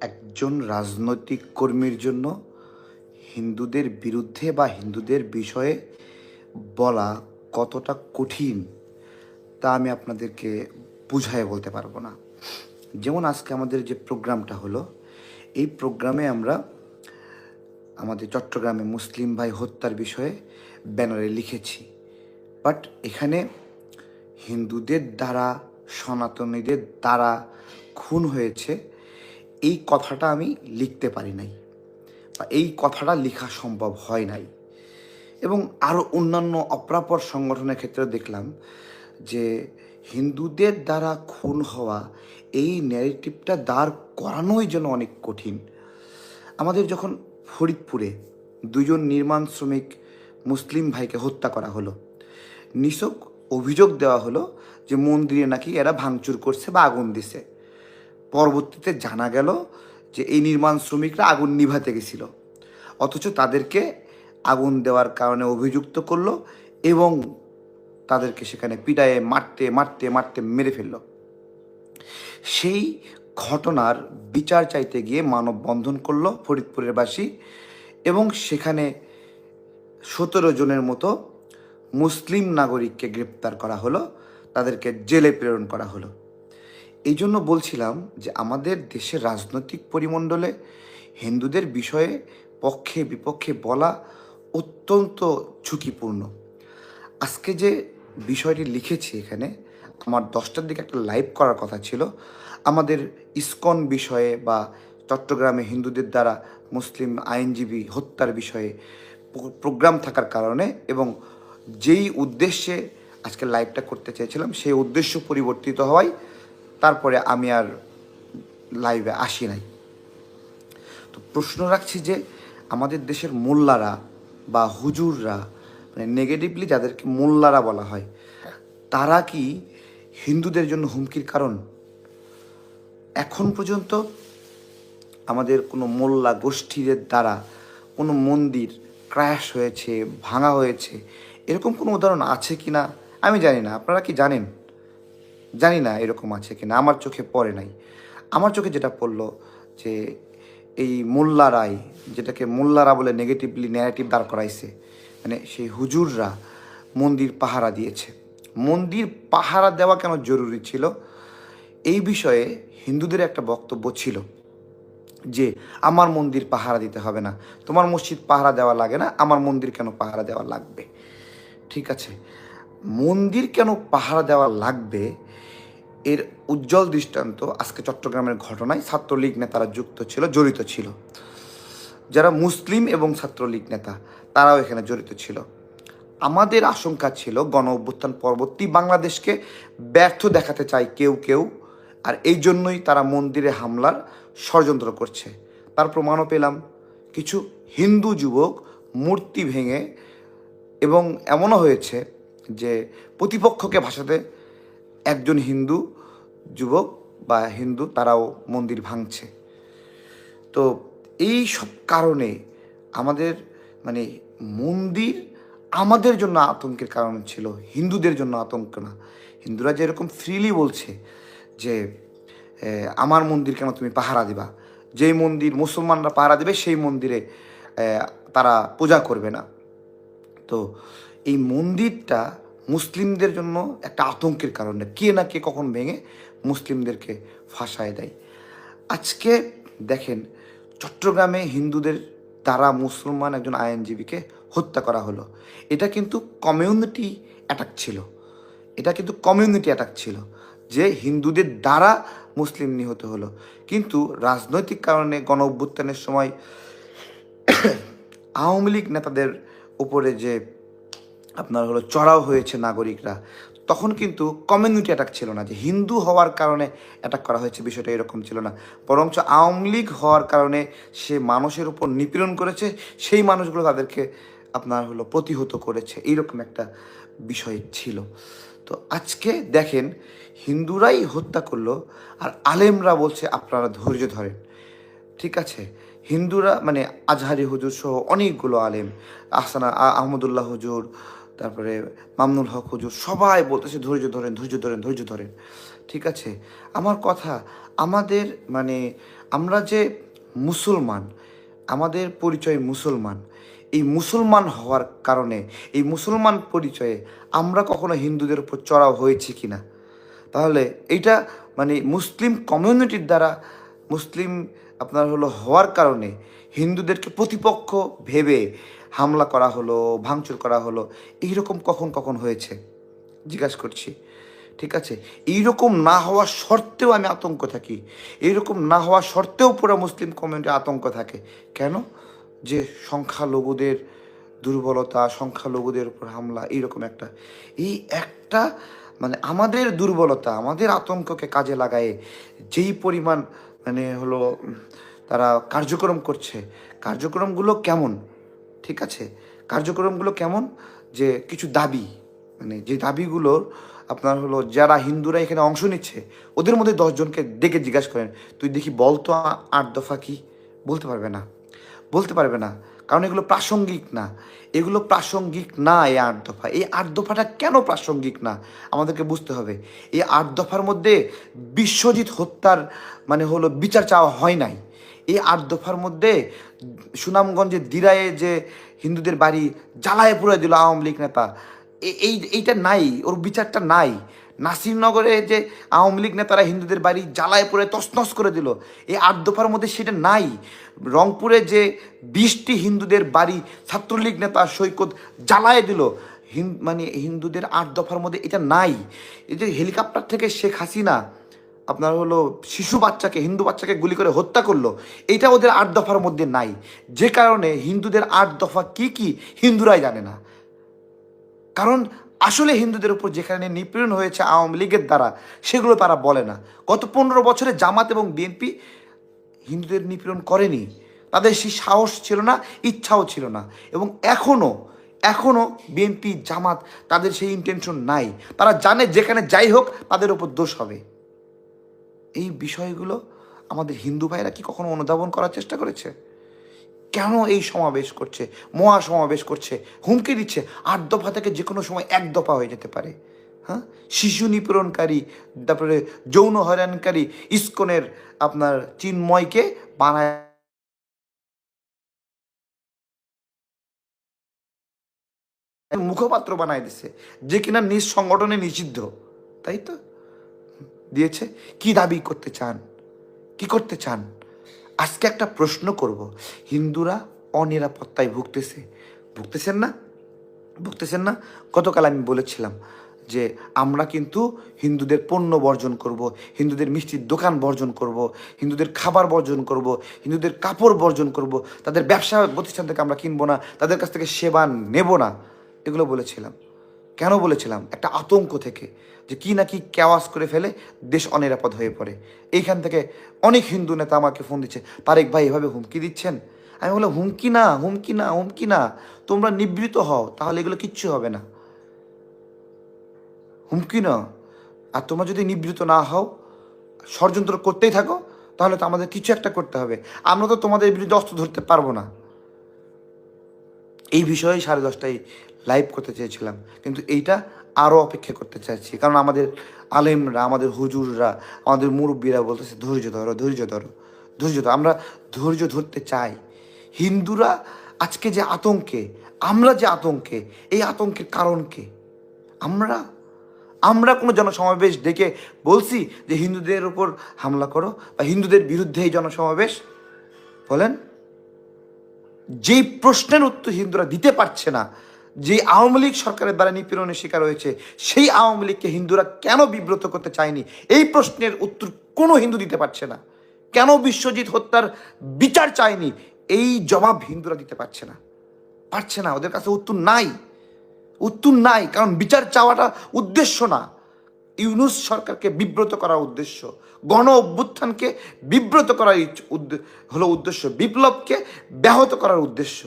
একজন রাজনৈতিক কর্মীর জন্য হিন্দুদের বিরুদ্ধে বা হিন্দুদের বিষয়ে বলা কতটা কঠিন, তা আমি আপনাদেরকে বুঝায় বলতে পারব না। যেমন আজকে আমাদের যে প্রোগ্রামটা হলো, এই প্রোগ্রামে আমরা আমাদের চট্টগ্রামে মুসলিম ভাই হত্যার বিষয়ে ব্যানারে লিখেছি। বাট এখানে হিন্দুদের দ্বারা, সনাতনীদের দ্বারা খুন হয়েছে এই কথাটা আমি লিখতে পারি নাই বা এই কথাটা লেখা সম্ভব হয় নাই। এবং আরও অন্যান্য অপরাপর সংগঠনের ক্ষেত্রে দেখলাম যে হিন্দুদের দ্বারা খুন হওয়া এই ন্যারেটিভটা দাঁড় করানোই যেন অনেক কঠিন। আমাদের যখন ফরিদপুরে দুজন নির্মাণ শ্রমিক মুসলিম ভাইকে হত্যা করা হলো, নিছক অভিযোগ দেওয়া হলো যে মন্দিরে নাকি এরা ভাঙচুর করছে বা আগুন দিছে। পরবর্তীতে জানা গেল যে এই নির্মাণ শ্রমিকরা আগুন নিভাতে গেছিল। অথচ তাদেরকে আগুন দেওয়ার কারণে অভিযুক্ত করল এবং তাদেরকে সেখানে পিটায়ে, মারতে মারতে মারতে মেরে ফেলল। সেই ঘটনার বিচার চাইতে গিয়ে মানববন্ধন করল ফরিদপুরের বাসী এবং সেখানে সতেরো জনের মতো মুসলিম নাগরিককে গ্রেপ্তার করা হলো, তাদেরকে জেলে প্রেরণ করা হলো। এই জন্য বলছিলাম যে আমাদের দেশের রাজনৈতিক পরিমণ্ডলে হিন্দুদের বিষয়ে পক্ষে বিপক্ষে বলা অত্যন্ত ঝুঁকিপূর্ণ। আজকে যে বিষয়টি লিখেছি এখানে, আমার দশটার দিকে একটা লাইভ করার কথা ছিল। আমাদের ইসকন বিষয়ে বা চট্টগ্রামে হিন্দুদের দ্বারা মুসলিম আইনজীবী হত্যার বিষয়ে প্রোগ্রাম থাকার কারণে এবং যেই উদ্দেশ্যে আজকে লাইভটা করতে চেয়েছিলাম, সেই উদ্দেশ্য পরিবর্তিত হওয়ায় তারপরে আমি আর লাইভে আসি নাই। তো প্রশ্ন রাখছি যে, আমাদের দেশের মোল্লারা বা হুজুররা মানে নেগেটিভলি যাদেরকে মোল্লারা বলা হয়, তারা কি হিন্দুদের জন্য হুমকির কারণ? এখন পর্যন্ত আমাদের কোনো মোল্লা গোষ্ঠীদের দ্বারা কোনো মন্দির ক্র্যাশ হয়েছে, ভাঙা হয়েছে, এরকম কোনো উদাহরণ আছে কি না আমি জানি না। আপনারা কি জানেন? জানি না এরকম আছে কি না আমার চোখে পড়ে নাই। আমার চোখে যেটা পড়ল যে এই মোল্লারাই যেটাকে মোল্লারা বলে নেগেটিভলি ন্যারেটিভ দাঁড় করাইছে মানে সেই হুজুররা মন্দির পাহারা দিয়েছে। মন্দির পাহারা দেওয়া কেন জরুরি ছিল? এই বিষয়ে হিন্দুদের একটা বক্তব্য ছিল যে আমার মন্দির পাহারা দিতে হবে না, তোমার মসজিদ পাহারা দেওয়া লাগে না, আমার মন্দির কেন পাহারা দেওয়া লাগবে? ঠিক আছে, মন্দির কেন পাহারা দেওয়া লাগবে? এর উজ্জ্বল দৃষ্টান্ত আজকে চট্টগ্রামের ঘটনায় ছাত্রলীগ নেতারা যুক্ত ছিল, জড়িত ছিল। যারা মুসলিম এবং ছাত্রলীগ নেতা, তারাও এখানে জড়িত ছিল। আমাদের আশঙ্কা ছিল গণ অভ্যুত্থান পরবর্তী বাংলাদেশকে ব্যর্থ দেখাতে চায় কেউ কেউ, আর এই জন্যই তারা মন্দিরে হামলার ষড়যন্ত্র করছে। তার প্রমাণও পেলাম। কিছু হিন্দু যুবক মূর্তি ভেঙে এবং এমনও হয়েছে যে প্রতিপক্ষকে ভাষাতে একজন হিন্দু যুবক বা হিন্দু, তারাও মন্দির ভাঙছে। তো এই সব কারণে আমাদের মানে মন্দির আমাদের জন্য আতঙ্কের কারণ ছিল, হিন্দুদের জন্য আতঙ্ক না। হিন্দুরা যেরকম ফ্রিলি বলছে যে আমার মন্দির কেন তুমি পাহারা দিবা? যেই মন্দির মুসলমানরা পাহারা দেবে, সেই মন্দিরে তারা পূজা করবে না। তো এই মন্দিরটা মুসলিমদের জন্য একটা আতঙ্কের কারণে কে না কে কখন ভেঙে মুসলিমদেরকে ফাঁসায় দেয়। আজকে দেখেন, চট্টগ্রামে হিন্দুদের দ্বারা মুসলমান একজন আইনজীবীকে হত্যা করা হলো। এটা কিন্তু কমিউনিটি অ্যাটাক ছিল। এটা কিন্তু কমিউনিটি অ্যাটাক ছিল যে হিন্দুদের দ্বারা মুসলিম নিহত হলো। কিন্তু রাজনৈতিক কারণে গণ অভ্যুত্থানের সময় আওয়ামী লীগ নেতাদের উপরে যে আপনার হলো চড়াও হয়েছে নাগরিকরা তখন কিন্তু কমিউনিটি অ্যাটাক ছিল না, যে হিন্দু হওয়ার কারণে অ্যাটাক করা হয়েছে, বিষয়টা এরকম ছিল না। বরঞ্চ আওয়ামী লীগ হওয়ার কারণে সে মানুষের উপর নিপীড়ন করেছে, সেই মানুষগুলো তাদেরকে আপনার হলো প্রতিহত করেছে, এইরকম একটা বিষয় ছিল। তো আজকে দেখেন, হিন্দুরাই হত্যা করল, আর আলেমরা বলছে, আপনারা ধৈর্য ধরেন। ঠিক আছে? হিন্দুরা মানে আজহারি হুজুর সহ অনেকগুলো আলেম, আহসানা আহমদুল্লাহ হুজুর তারপরে মামনুল হক হুজুর, সবাই বলতেছে, ধৈর্য ধরেন ধৈর্য ধরেন ধৈর্য ধরেন। ঠিক আছে? আমার কথা, আমাদের মানে আমরা যে মুসলমান, আমাদের পরিচয় মুসলমান, এই মুসলমান হওয়ার কারণে, এই মুসলমান পরিচয়ে আমরা কখনো হিন্দুদের উপর চড়াও হয়েছি কি না তাহলে এইটা মানে মুসলিম কমিউনিটির দ্বারা, মুসলিম আপনার হলো হওয়ার কারণে হিন্দুদেরকে প্রতিপক্ষ ভেবে হামলা করা হলো, ভাঙচুর করা হলো, এইরকম কখন কখন হয়েছে? জিজ্ঞাসা করছি। ঠিক আছে? এইরকম না হওয়া সত্ত্বেও আমি আতঙ্ক থাকি। এইরকম না হওয়া সত্ত্বেও পুরো মুসলিম কমিউনিটি আতঙ্ক থাকে। কেন? যে সংখ্যালঘুদের দুর্বলতা, সংখ্যালঘুদের উপর হামলা, এইরকম একটা। এই একটা মানে আমাদের দুর্বলতা, আমাদের আতঙ্ককে কাজে লাগায়ে যেই পরিমাণ মানে হলো তারা কার্যক্রম করছে, কার্যক্রমগুলো কেমন? ঠিক আছে? কার্যক্রমগুলো কেমন? যে কিছু দাবি মানে যে দাবিগুলোর আপনার হলো যারা হিন্দুরা এখানে অংশ নিচ্ছে, ওদের মধ্যে দশজনকে ডেকে জিজ্ঞাসা করেন, তুই দেখি বলতো আট দফা কি? বলতে পারবে না। বলতে পারবে না। কারণ এগুলো প্রাসঙ্গিক না। এগুলো প্রাসঙ্গিক না এই আট দফা। এই আট দফাটা কেন প্রাসঙ্গিক না? আমাদেরকে বুঝতে হবে। এই আট দফার মধ্যে বিশ্বজিৎ হত্যার মানে হলো বিচার চাওয়া হয় নাই। এই আট দফার মধ্যে সুনামগঞ্জের দিরায়ে যে হিন্দুদের বাড়ি জ্বালায় পুরে দিল আওয়ামী লীগ নেতা। এই এইটা নাই, ওর বিচারটা নাই। নাসিরনগরে যে আওয়ামী লীগ নেতারা হিন্দুদের বাড়ি জ্বালায় পুরে তছনছ করে দিল এই আট দফার মধ্যে সেটা নাই। রংপুরে যে বিশটি হিন্দুদের বাড়ি ছাত্রলীগ নেতা সৈকত জ্বালায় দিল, হিন মানে হিন্দুদের আট দফার মধ্যে এটা নাই। এই যে হেলিকপ্টার থেকে শেখ হাসিনা আপনার হলো শিশু বাচ্চাকে, হিন্দু বাচ্চাকে গুলি করে হত্যা করল এটা ওদের আট দফার মধ্যে নাই। যে কারণে হিন্দুদের আট দফা কি কি হিন্দুরাই জানে না। কারণ আসলে হিন্দুদের উপর যেখানে নিপীড়ন হয়েছে আওয়ামী লীগের দ্বারা, সেগুলো তারা বলে না। গত পনেরো বছরে জামাত এবং বিএনপি হিন্দুদের নিপীড়ন করেনি। তাদের সেই সাহস ছিল না, ইচ্ছাও ছিল না। এবং এখনও এখনও বিএনপি, জামাত তাদের সেই ইন্টেনশন নাই। তারা জানে যেখানে যাই হোক তাদের উপর দোষ হবে। এই বিষয়গুলো আমাদের হিন্দু ভাইরা কি কখনো অনুধাবন করার চেষ্টা করেছে? কেন এই সমাবেশ করছে? মহা সমাবেশ করছে? হুমকি দিচ্ছে? আট দফা থেকে যে কোনো সময় এক দফা হয়ে যেতে পারে। হ্যাঁ? শিশু নিপীড়নকারী, তারপরে যৌন হয়রানকারী ইস্কনের আপনার চিন্ময়কে বানায় মুখপাত্র বানায় দিছে, যে কিনা নিজ সংগঠনে নিষিদ্ধ, তাই তো? দিয়েছে, কি দাবি করতে চান? কি করতে চান? আজকে একটা প্রশ্ন করব। হিন্দুরা অনিরাপত্তায় ভুগতেছে। ভুগতেছেন না? ভুগতেছেন না? গতকাল আমি বলেছিলাম যে আমরা কিন্তু হিন্দুদের পণ্য বর্জন করব, হিন্দুদের মিষ্টির দোকান বর্জন করব, হিন্দুদের খাবার বর্জন করব, হিন্দুদের কাপড় বর্জন করব, তাদের ব্যবসা প্রতিষ্ঠান থেকে আমরা কিনবো না, তাদের কাছ থেকে সেবা নেব না, এগুলো বলেছিলাম। কেন বলেছিলাম? একটা আতঙ্ক থেকে যে কি না কি কেওয়াস করে ফেলে দেশ অনিরাপদ হয়ে পড়ে। এইখান থেকে অনেক হিন্দু নেতা আমাকে ফোন দিচ্ছে, তারেক ভাই, এভাবে হুমকি দিচ্ছেন? আমি বললাম, হুমকি না হুমকি না হুমকি না। তোমরা নিবৃত হও, তাহলে এগুলো কিচ্ছু হবে না। হুমকি না? আর তোমরা যদি নিবৃত না হও, ষড়যন্ত্র করতেই থাকো, তাহলে তো আমাদের কিছু একটা করতে হবে। আমরা তো তোমাদের বিরুদ্ধে অস্ত্র ধরতে পারব না। এই বিষয়ে সাড়ে দশটায় লাইভ করতে চেয়েছিলাম। কিন্তু এইটা আরও অপেক্ষা করতে চাইছি। কারণ আমাদের আলেমরা, আমাদের হুজুররা, আমাদের মুরব্বীরা বলতেছে, ধৈর্য ধরো ধৈর্য ধরো ধৈর্য ধরো। আমরা ধৈর্য ধরতে চাই। হিন্দুরা আজকে যে আতঙ্কে, আমরা যে আতঙ্কে, এই আতঙ্কের কারণ কে? আমরা আমরা কোনো জনসমাবেশ ডেকে বলছি যে, হিন্দুদের ওপর হামলা করো বা হিন্দুদের বিরুদ্ধে এই জনসমাবেশ। বলেন, যেই প্রশ্নের উত্তর হিন্দুরা দিতে পারছে না যে আওয়ামী লীগ সরকারের দ্বারা নিপীড়নের শিকার হয়েছে, সেই আওয়ামী লীগকে হিন্দুরা কেন বিব্রত করতে চায়নি? এই প্রশ্নের উত্তর কোনো হিন্দু দিতে পারছে না। কেন বিশ্বজিৎ হত্যার বিচার চায়নি? এই জবাব হিন্দুরা দিতে পারছে না। পারছে না, ওদের কাছে উত্তর নাই। উত্তর নাই, কারণ বিচার চাওয়াটা উদ্দেশ্য না। ইউনুস সরকারকে বিব্রত করার উদ্দেশ্য, গণ অভ্যুত্থানকে বিব্রত করার হলো উদ্দেশ্য, বিপ্লবকে ব্যাহত করার উদ্দেশ্য।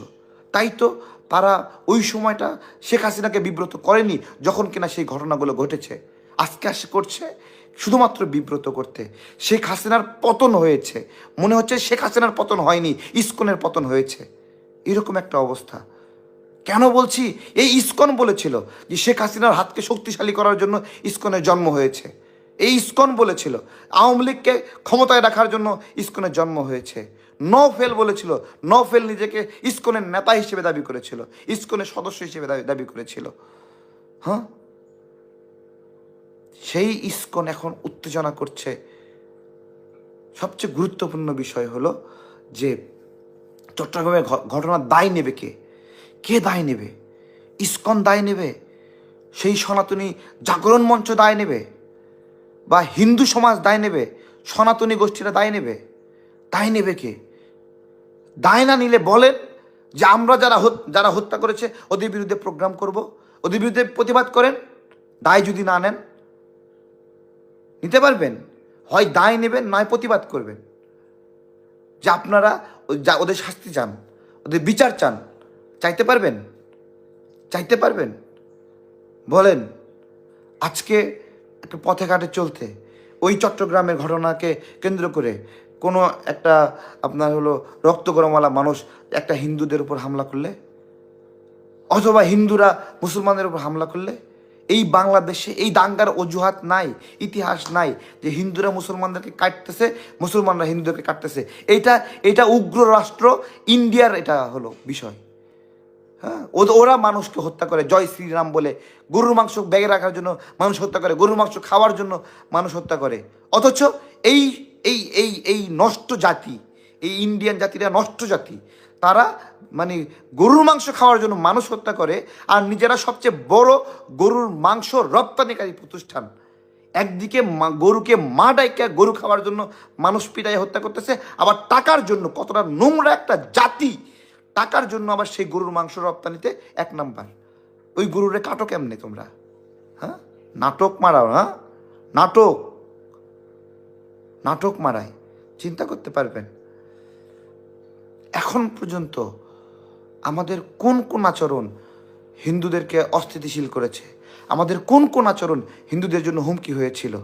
তাই তো তারা ওই সময়টা শেখ হাসিনাকে বিব্রত করেনি যখন কিনা সেই ঘটনাগুলো ঘটেছে। আজকে আসে করছে শুধুমাত্র বিব্রত করতে। শেখ হাসিনার পতন হয়েছে। মনে হচ্ছে শেখ হাসিনার পতন হয়নি, ইস্কনের পতন হয়েছে। এরকম একটা অবস্থা। কেন বলছি? এই ইস্কন বলেছিল যে শেখ হাসিনার হাতকে শক্তিশালী করার জন্য ইস্কনের জন্ম হয়েছে। এই ইস্কন বলেছিল, আওয়ামী লীগকে ক্ষমতায় রাখার জন্য ইস্কনের জন্ম হয়েছে। নফেল বলেছিল। নফেল নিজেকে ইস্কনের নেতা হিসেবে দাবি করেছিল। ইস্কনের সদস্য হিসেবে দাবি করেছিল। হ্যাঁ? সেই ইস্কন এখন উত্তেজনা করছে। সবচেয়ে গুরুত্বপূর্ণ বিষয় হলো যে চট্টগ্রামের ঘটনার দায় নেবে কে? কে দায় নেবে? ইস্কন দায় নেবে? সেই সনাতনী জাগরণ মঞ্চ দায় নেবে? বা হিন্দু সমাজ দায় নেবে? সনাতনী গোষ্ঠীরা দায় নেবে? দায় নেবে কে? দায় না নিলে বলেন যে আমরা যারা যারা হত্যা করেছে, ওদের বিরুদ্ধে প্রোগ্রাম করব, ওদের বিরুদ্ধে প্রতিবাদ করেন, দায় যদি না নেন, নিতে পারবেন। হয় দায় নেবেন, নয় প্রতিবাদ করবেন। যে আপনারা যা ওদের শাস্তি চান, ওদের বিচার চান, চাইতে পারবেন? চাইতে পারবেন? বলেন, আজকে একটা পথে ঘাটে চলতে, ওই চট্টগ্রামের ঘটনাকে কেন্দ্র করে কোনো একটা আপনার হলো রক্ত গরমওয়ালা মানুষ একটা হিন্দুদের উপর হামলা করলে? অথবা হিন্দুরা মুসলমানদের উপর হামলা করলে? এই বাংলাদেশে এই দাঙ্গার অজুহাত নাই, ইতিহাস নাই যে হিন্দুরা মুসলমানদেরকে কাটতেছে, মুসলমানরা হিন্দুদেরকে কাটতেছে। এটা এটা উগ্র রাষ্ট্র, ইন্ডিয়ার এটা হলো বিষয়। হ্যাঁ? ওরা মানুষকে হত্যা করে। জয় শ্রীরাম বলে গরুর মাংস ব্যাগে রাখার জন্য মানুষ হত্যা করে, গরুর মাংস খাওয়ার জন্য মানুষ হত্যা করে। অথচ এই এই এই এই নষ্ট জাতি, এই ইন্ডিয়ান জাতিরা নষ্ট জাতি, তারা মানে গরুর মাংস খাওয়ার জন্য মানুষ হত্যা করে আর নিজেরা সবচেয়ে বড় গরুর মাংস রপ্তানিকারী প্রতিষ্ঠান। একদিকে গরুকে মা ডাইকা গরু খাওয়ার জন্য মানুষ পিটাই হত্যা করতেছে, আবার টাকার জন্য কতটা নোংরা একটা জাতি, টাকার জন্য আবার সেই গরুর মাংস রপ্তানিতে এক নাম্বার। ওই গরুরে কাটো কেমনে তোমরা? হ্যাঁ? নাটক মারাও হ্যাঁ? নাটক। নাটক মারায়, চিন্তা করতে পারবেন। এখন পর্যন্ত আমাদের কোন কোন আচরণ হিন্দুদেরকে অস্থিতিশীল করেছে? আমাদের কোন কোন আচরণ হিন্দুদের জন্য হুমকি হয়েছিল?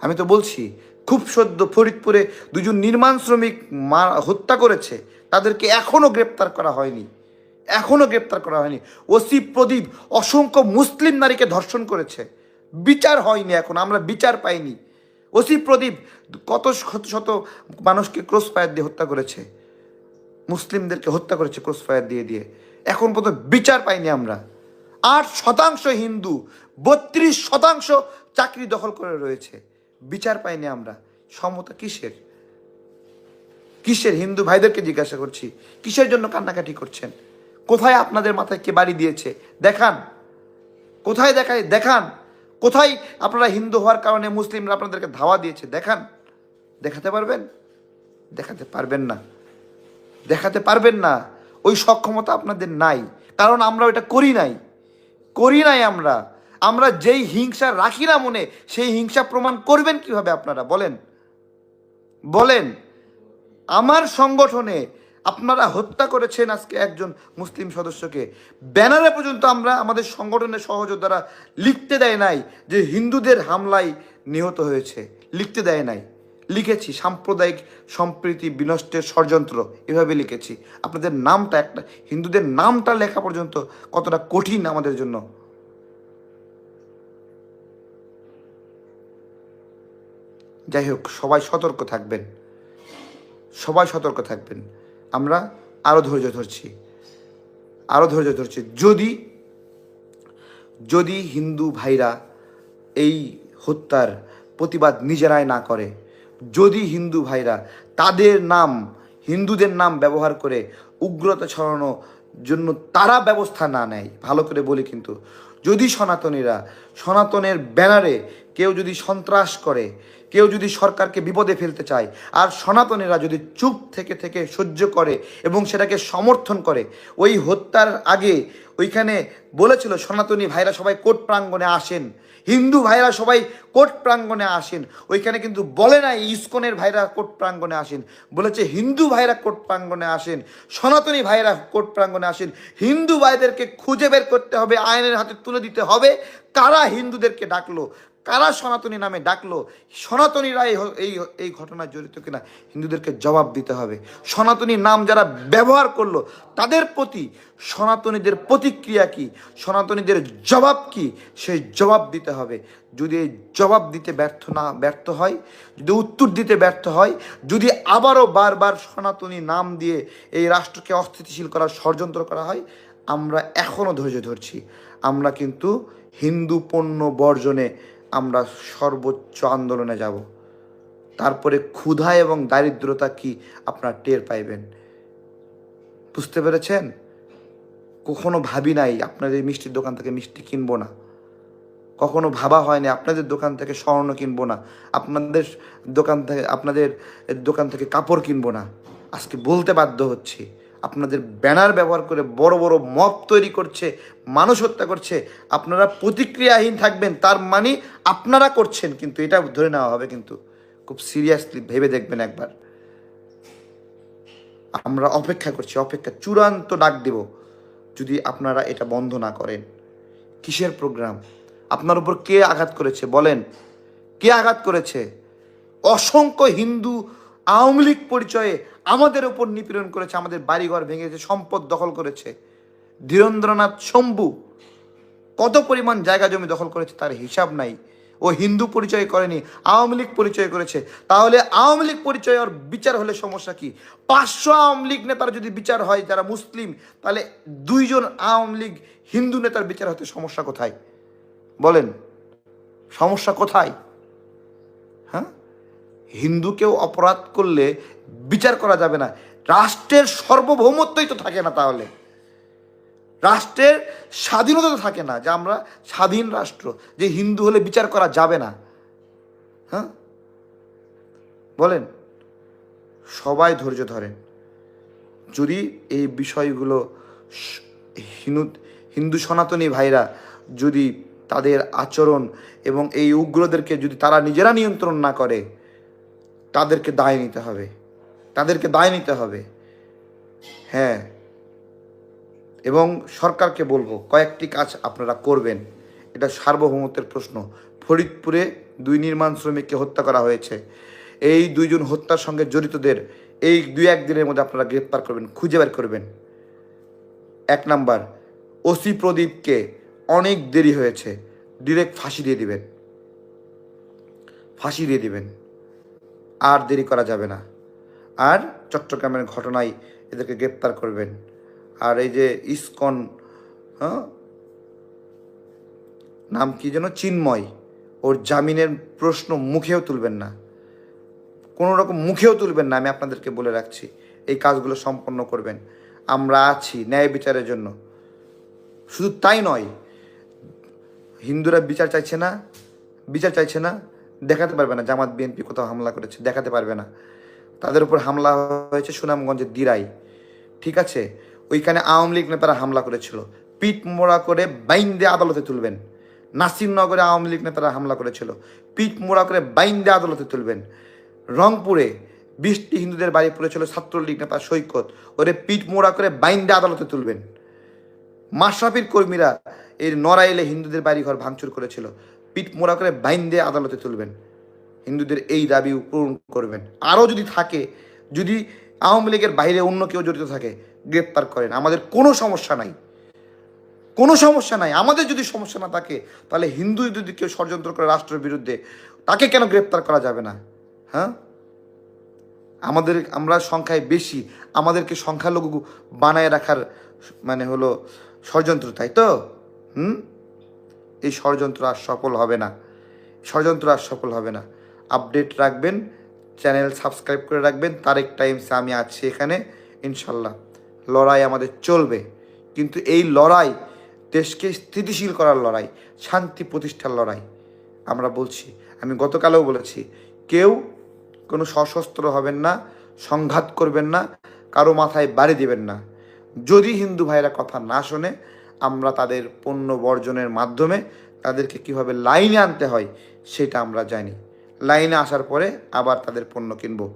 আমি তো বলছি, খুব সদ্য ফরিদপুরে দুজন নির্মাণ শ্রমিক হত্যা করেছে, তাদেরকে এখনও গ্রেপ্তার করা হয়নি। এখনও গ্রেপ্তার করা হয়নি। ওসি প্রদীপ অসংখ্য মুসলিম নারীকে ধর্ষণ করেছে। বিচার হয়নি এখন, আমরা বিচার পাইনি। ওসি প্রদীপ কত শত শত মানুষকে ক্রস ফায়ার দিয়ে হত্যা করেছে। মুসলিমদেরকে হত্যা করেছে ক্রস ফায়ার দিয়ে দিয়ে। এখন পর্যন্ত বিচার পাইনি আমরা। আট শতাংশ হিন্দু, বত্রিশ শতাংশ চাকরি দখল করে রয়েছে। বিচার পাইনি আমরা। সমতা কিসের? কিসের? হিন্দু ভাইদেরকে জিজ্ঞাসা করছি। কিসের জন্য কান্নাকাটি করছেন? কোথায় আপনাদের মাথায় কে বাড়ি দিয়েছে? দেখান। কোথায় দেখায় দেখান। কোথায় আপনারা হিন্দু হওয়ার কারণে মুসলিমরা আপনাদেরকে ধাওয়া দিয়েছে? দেখান। দেখাতে পারবেন? দেখাতে পারবেন না। দেখাতে পারবেন না। ওই সক্ষমতা আপনাদের নাই। কারণ আমরা ওইটা করি নাই। করি নাই আমরা। আমরা যেই হিংসা রাখি না মনে, সেই হিংসা প্রমাণ করবেন কীভাবে আপনারা? বলেন। বলেন। আমার সংগঠনে আপনারা হত্যা করেছেন আজকে একজন মুসলিম সদস্যকে। ব্যানারে পর্যন্ত আমরা আমাদের সংগঠনের সহযোদ্ধারা লিখতে দেয় নাই যে হিন্দুদের হামলায় নিহত হয়েছে। লিখতে দেয় নাই। লিখেছি, সাম্প্রদায়িক সম্প্রীতি বিনষ্টের ষড়যন্ত্র, এভাবে লিখেছি। আপনাদের নামটা একটা, হিন্দুদের নামটা লেখা পর্যন্ত কতটা কঠিন আমাদের জন্য। যাই হোক, সবাই সতর্ক থাকবেন। সবাই সতর্ক থাকবেন। আমরা আরও ধৈর্য ধরছি আরও ধৈর্য ধরছি। যদি যদি হিন্দু ভাইরা এই হত্যার প্রতিবাদ নিজেরাই না করে, যদি হিন্দু ভাইরা তাদের নাম, হিন্দুদের নাম ব্যবহার করে উগ্রতা ছড়ানোর জন্য তারা ব্যবস্থা না নেয়, ভালো করে বলি কিন্তু, যদি সনাতনীরা সনাতনের ব্যানারে কেউ যদি সন্ত্রাস করে কেউ যদি সরকারকে বিপদে ফেলতে চায়, আর সনাতনীরা যদি চুপ থেকে থেকে সহ্য করে এবং সেটাকে সমর্থন করে, ওই হত্যার আগে ওইখানে বলেছিল সনাতনী ভাইরা সবাই কোর্ট প্রাঙ্গণে আসেন, হিন্দু ভাইরা সবাই কোর্ট প্রাঙ্গণে আসেন, ওইখানে কিন্তু বলে না ইস্কনের ভাইরা কোর্ট প্রাঙ্গণে আসেন, বলেছে হিন্দু ভাইরা কোর্ট প্রাঙ্গণে আসেন, সনাতনী ভাইরা কোর্ট প্রাঙ্গণে আসেন, হিন্দু ভাইদেরকে খুঁজে বের করতে হবে, আইনের হাতে তুলে দিতে হবে, কারা হিন্দুদেরকে ডাকলো কারা সনাতনী নামে ডাকলো? সনাতনীরা এই এই ঘটনায় জড়িত কিনা? হিন্দুদেরকে জবাব দিতে হবে। সনাতনী নাম যারা ব্যবহার করল, তাদের প্রতি সনাতনীদের প্রতিক্রিয়া কি? সনাতনীদের জবাব কি? সেই জবাব দিতে হবে। যদি জবাব দিতে ব্যর্থ না, ব্যর্থ হয়, যদি উত্তর দিতে ব্যর্থ হয়, যদি আবারও বারবার সনাতনী নাম দিয়ে এই রাষ্ট্রকে অস্থিতিশীল করার ষড়যন্ত্র করা হয়, আমরা এখনও ধৈর্য ধরছি। আমরা কিন্তু হিন্দু পণ্য বর্জনে আমরা সর্বোচ্চ আন্দোলনে যাব। তারপরে ক্ষুধা এবং দারিদ্রতা কি আপনার টের পাইবেন? বুঝতে পেরেছেন? কখনো ভাবি নাই, আপনাদের মিষ্টির দোকান থেকে মিষ্টি কিনবো না। কখনো ভাবা হয়নি, আপনাদের দোকান থেকে স্বর্ণ কিনবো না। আপনাদের দোকান থেকে, আপনাদের দোকান থেকে কাপড় কিনবো না। আজকে বলতে বাধ্য হচ্ছি। আপনাদের ব্যানার ব্যবহার করে বড় বড় মপ তৈরি করছে, মানুষ হত্যা করছে, আপনারা প্রতিক্রিয়াহীন থাকবেন, তার মানে আপনারা করছেন, কিন্তু এটা ধরে নেওয়া হবে কিন্তু। খুব সিরিয়াসলি ভেবে দেখবেন একবার। আমরা অপেক্ষা করছি, অপেক্ষা, চূড়ান্ত ডাক দেব, যদি আপনারা এটা বন্ধ না করেন। কিসের প্রোগ্রাম আপনার উপর কে আঘাত করেছে? বলেন। কে আঘাত করেছে? অসংখ্য হিন্দু আওয়ামী লীগ পরিচয়ে আমাদের ওপর নিপীড়ন করেছে, আমাদের বাড়িঘর ভেঙেছে সম্পদ দখল করেছে। ধীরেন্দ্রনাথ শম্ভু কত পরিমাণ জায়গা জমি দখল করেছে তার হিসাব নাই। ও হিন্দু পরিচয় করেনি, আওয়ামী লীগ পরিচয় করেছে। তাহলে আওয়ামী লীগ পরিচয় আর বিচার হলে সমস্যা কি? পাঁচশো আওয়ামী লীগ নেতার যদি বিচার হয়, যারা মুসলিম, তাহলে দুইজন আওয়ামী লীগ হিন্দু নেতার বিচার হতে সমস্যা কোথায়? বলেন, সমস্যা কোথায়? হিন্দুকেও অপরাধ করলে বিচার করা যাবে না। রাষ্ট্রের সর্বভৌমত্বই তো থাকে না তাহলে। রাষ্ট্রের স্বাধীনতা তো থাকে না যে আমরা স্বাধীন রাষ্ট্র, যে হিন্দু হলে বিচার করা যাবে না। হ্যাঁ? বলেন, সবাই ধৈর্য ধরেন। যদি এই বিষয়গুলো হিন্দু হিন্দু সনাতনী ভাইরা যদি তাদের আচরণ এবং এই উগ্রদেরকে যদি তারা নিজেরা নিয়ন্ত্রণ না করে তাদেরকে দায় নিতে হবে। তাদেরকে দায় নিতে হবে। হ্যাঁ। এবং সরকারকে বলব, কয়েকটি কাজ আপনারা করবেন। এটা সার্বভৌমত্বের প্রশ্ন। ফরিদপুরে দুই নির্মাণ শ্রমিককে হত্যা করা হয়েছে। এই দুইজন হত্যার সঙ্গে জড়িতদের এই দুই একদিনের মধ্যে আপনারা গ্রেপ্তার করবেন, খুঁজে বের করবেন। এক নাম্বার, ওসি প্রদীপকে অনেক দেরি হয়েছে। ডিরেক্ট ফাঁসি দিয়ে দিবেন। ফাঁসি দিয়ে দিবেন। আর দেরি করা যাবে না। আর চট্টগ্রামের ঘটনায় এদেরকে গ্রেপ্তার করবেন। আর এই যে ইসকন হ্যাঁ? নাম কি যেন? চিন্ময়। ওর জামিনের প্রশ্ন মুখেও তুলবেন না। কোনো রকম মুখেও তুলবেন না, আমি আপনাদেরকে বলে রাখছি। এই কাজগুলো সম্পন্ন করবেন। আমরা আছি ন্যায় বিচারের জন্য। শুধু তাই নয়, হিন্দুরা বিচার চাইছে না, বিচার চাইছে না দেখাতে পারবে না। জামাত, বিএনপি কোথাও হামলা করেছে, দেখাতে পারবে না। তাদের উপর হামলা হয়েছে সুনামগঞ্জের দিরাই। ঠিক আছে? ওইখানে আওয়ামী লীগ নেতারা হামলা করেছিল। পিঠ মোড়া করে বাইন্দে আদালতে তুলবেন। নাসিরনগরে আওয়ামী লীগ নেতারা হামলা করেছিল। পিঠ মোড়া করে বাইন্দে আদালতে তুলবেন। রংপুরে বিশটি হিন্দুদের বাড়ি পড়েছিল ছাত্রলীগ নেতা সৈকত। ওরে পিঠ মোড়া করে বাইন্দে আদালতে তুলবেন। মাশরাফির কর্মীরা এর নড়াইলে হিন্দুদের বাড়িঘর ভাঙচুর করেছিল। পিঠ মোড়া করে বাইন দিয়ে আদালতে তুলবেন। হিন্দুদের এই দাবি পূরণ করবেন। আরও যদি থাকে, যদি আওয়ামী লীগের বাইরে অন্য কেউ জড়িত থাকে, গ্রেপ্তার করেন। আমাদের কোনো সমস্যা নাই। কোনো সমস্যা নাই। আমাদের যদি সমস্যা না থাকে, তাহলে হিন্দু যদি কেউ ষড়যন্ত্র করে রাষ্ট্রের বিরুদ্ধে, তাকে কেন গ্রেপ্তার করা যাবে না? হ্যাঁ? আমাদের, আমরা সংখ্যায় বেশি। আমাদেরকে সংখ্যালঘু বানায় রাখার মানে হলো ষড়যন্ত্র, তাই তো? হুম? এই ষড়যন্ত্র আর সফল হবে না। ষড়যন্ত্র আর সফল হবে না। আপডেট রাখবেন, চ্যানেল সাবস্ক্রাইব করে রাখবেন, তারেক টাইমসে আমি আছি এখানে, ইনশাল্লাহ। লড়াই আমাদের চলবে। কিন্তু এই লড়াই দেশকে স্থিতিশীল করার লড়াই, শান্তি প্রতিষ্ঠার লড়াই, আমরা বলছি। আমি গতকালেও বলেছি, কেউ কোনো সশস্ত্র হবেন না, সংঘাত করবেন না, কারও মাথায় বাড়ি দেবেন না। যদি হিন্দু ভাইরা কথা না শোনে আমরা তাদের পণ্য বর্জনের মাধ্যমে তাদেরকে কীভাবে লাইনে আনতে হয়, সেটা আমরা জানি। লাইনে আসার পরে আবার তাদের পণ্য কিনবো।